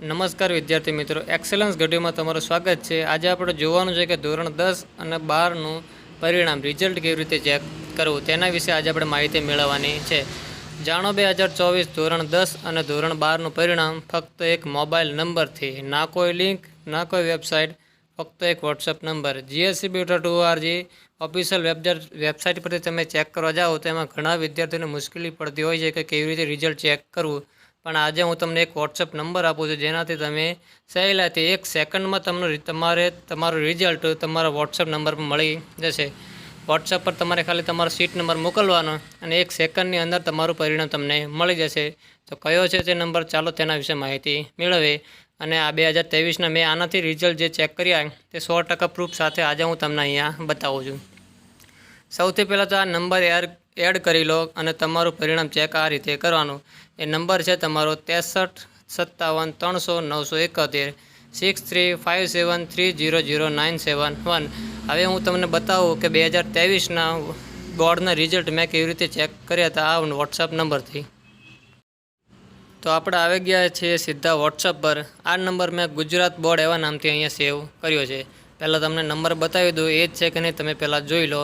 નમસ્કાર વિદ્યાર્થી મિત્રો. એક્સેલન્સ ઘડીમાં તમારું સ્વાગત છે. આજે આપણે જોવાનું છે કે ધોરણ દસ અને બારનું પરિણામ રિઝલ્ટ કેવી રીતે ચેક કરવું તેના વિશે આજે આપણે માહિતી મેળવવાની છે. જાણો બે હજાર ચોવીસ ધોરણ દસ અને ધોરણ બારનું પરિણામ ફક્ત એક મોબાઈલ નંબરથી, ના કોઈ લિંક ના કોઈ વેબસાઇટ ફક્ત એક WhatsApp number. GSCB dot org official website website પરથી તમે ચેક કરવા જાઓ તો એમાં ઘણા વિદ્યાર્થીઓને મુશ્કેલી પડતી હોય છે કે કેવી રીતે રિઝલ્ટ ચેક કરવું. પણ આજે હું તમને એક વોટ્સઅપ નંબર આપું છું, જેનાથી તમે સહેલાથી એક સેકન્ડમાં તમને તમારે, તમારું રિઝલ્ટ તમારા વોટ્સઅપ નંબર પર મળી જશે. વોટ્સઅપ પર તમારે ખાલી તમારો સીટ નંબર મોકલવાનો અને એક સેકન્ડની અંદર તમારું પરિણામ તમને મળી જશે. તો કયો છે તે નંબર ચાલો તેના વિશે માહિતી મેળવે અને આ બે હજાર ત્રેવીસના મેં આનાથી રિઝલ્ટ જે ચેક કર્યા તે સો ટકા પ્રૂફ સાથે આજે હું તમને અહીંયા બતાવું છું. સૌથી પહેલાં તો આ નંબર એડ એડ કરી લો અને તમારું પરિણામ ચેક આ રીતે કરવાનું. એ નંબર છે તમારો ત્રેસઠ, સત્તાવન, ત્રણસો, નવસો એકોતેર six three five seven three zero zero nine seven one હવે હું તમને બતાવું કે બે હજાર ત્રેવીસના બોર્ડના રિઝલ્ટ મેં કેવી રીતે ચેક કર્યા હતા આ વોટ્સઅપ નંબરથી. તો આપણે આવી ગયા છીએ સીધા વોટ્સઅપ પર. આ નંબર મેં ગુજરાત બોર્ડ એવા નામથી અહીંયા સેવ કર્યો છે. પહેલાં તમને નંબર બતાવી દઉં, એ જ છે કે નહીં, તમે પહેલાં જોઈ લો.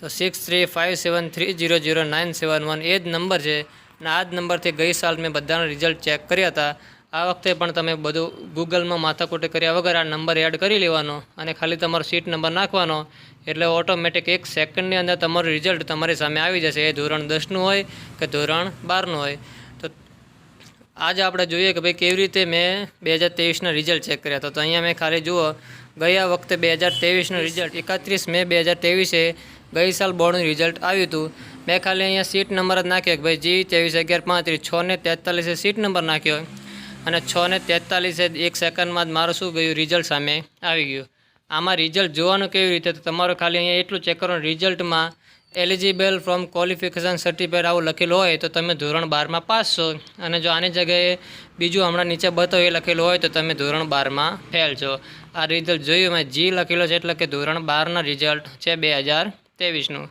તો six three five seven three zero zero nine seven one એ જ નંબર છે. અને આ જ નંબરથી ગઈ સાલ મેં બધાના રિઝલ્ટ ચેક કર્યા હતા. આ વખતે પણ તમે બધું ગૂગલમાં માથાકૂટે કર્યા વગર આ નંબર એડ કરી લેવાનો અને ખાલી તમારો સીટ નંબર નાખવાનો. એટલે ઓટોમેટિક એક સેકન્ડની અંદર તમારું રિઝલ્ટ તમારી સામે આવી જશે. એ ધોરણ દસનું હોય કે ધોરણ બારનું હોય. તો આજે આપણે જોઈએ કે ભાઈ કેવી રીતે મેં બે હજાર ત્રેવીસના રિઝલ્ટ ચેક કર્યા. હતા તો અહીંયા મેં ખાલી જુઓ, ગયા વખતે બે હજાર ત્રેવીસનું રિઝલ્ટ એકત્રીસ મે બે હજાર ત્રેવીસે ગઈ સાલ બોર્ડનું રિઝલ્ટ આવ્યું હતું. મેં ખાલી અહીંયા સીટ નંબર જ નાખ્યો કે ભાઈ જી ત્રેવીસ અગિયાર પાંત્રીસ, છ ને તેતાલીસે સીટ નંબર નાખ્યો. અને છ ને તેતાલીસે એક સેકન્ડમાં જ મારું શું ગયું? રિઝલ્ટ સામે આવી ગયું. આમાં રિઝલ્ટ જોવાનું કેવી રીતે? તો તમારું ખાલી અહીંયા એટલું ચેક કરવાનું રિઝલ્ટમાં એલિજિબલ ફ્રોમ ક્વોલિફિકેશન સર્ટિફિકેટ આવું લખેલું હોય તો તમે ધોરણ બારમાં પાસ છો. અને જો આની જગ્યાએ બીજું હમણાં નીચે બતાવો એ લખેલું હોય તો તમે ધોરણ બારમાં ફેલ છો. આ રિઝલ્ટ જોયું મેં. જી લખેલો છે એટલે કે ધોરણ બારના રિઝલ્ટ છે બે હજાર ત્રેવીસનું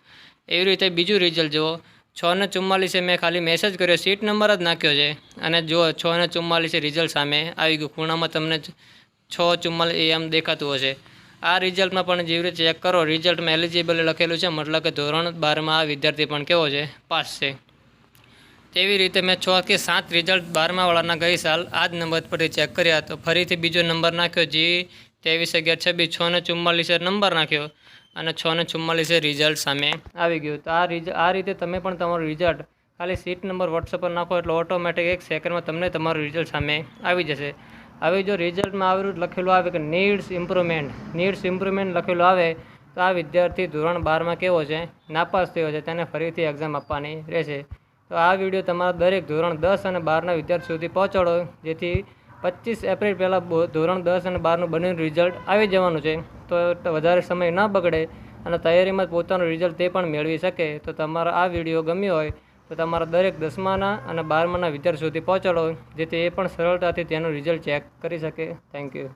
એવી રીતે બીજું રિઝલ્ટ જુઓ. છ ને ચુમ્માલીસે મેં ખાલી મેસેજ કર્યો. સીટ નંબર જ નાખ્યો છે. અને જો છ ને ચુમ્માલીસે રિઝલ્ટ સામે આવી ગયું. ખૂણામાં તમને છ ચુમ્માલીસ એમ દેખાતું હશે. આ રિઝલ્ટમાં પણ જેવી રીતે ચેક કરો રિઝલ્ટમાં એલિજિબલ લખેલું છે. મતલબ કે ધોરણ બારમાં આ વિદ્યાર્થી પણ કેવો છે? પાસ છે. તેવી રીતે મેં છ કે સાત રિઝલ્ટ બારમાવાળાના ગઈ સાલ આ જ નંબર પરથી ચેક કર્યા તો ફરીથી બીજો નંબર નાખ્યો. જી, ત્રેવીસ અગિયાર, છવ્વીસ, છ ને ચુમ્માલીસે નંબર નાખ્યો. અને છ ને ચુમ્માલીસે રિઝલ્ટ સામે આવી ગયું. તો આ રિઝ આ રીતે તમે પણ તમારું રિઝલ્ટ ખાલી સીટ નંબર વોટ્સઅપ પર નાખો એટલે ઓટોમેટિક એક સેકન્ડમાં તમને તમારું રિઝલ્ટ સામે આવી જશે. હવે જો રિઝલ્ટમાં આવેલું લખેલું આવે કે નીડ્સ ઇમ્પ્રુવમેન્ટ નીડ્સ ઇમ્પ્રુવમેન્ટ લખેલું આવે, તો આ વિદ્યાર્થી ધોરણ બારમાં કેવો છે? નાપાસ થયો છે, તેને ફરીથી એક્ઝામ આપવાની રહેશે. તો આ વીડિયો તમારા દરેક ધોરણ દસ અને બારના વિદ્યાર્થી સુધી પહોંચાડો, જેથી પચીસ એપ્રિલ પહેલાં ધોરણ દસ અને બારનું બંનેનું રિઝલ્ટ આવી જવાનું છે. તો વધારે સમય ન બગડે અને તૈયારીમાં પોતાનું રિઝલ્ટ તે પણ મેળવી શકે, તો તમારો આ વીડિયો ગમ્યો હોય, તો તમારા દરેક દસમાના અને બારમાના વિદ્યાર્થી સુધી પહોંચાડો, જેથી એ પણ સરળતાથી તેનું રિઝલ્ટ ચેક કરી શકે. Thank you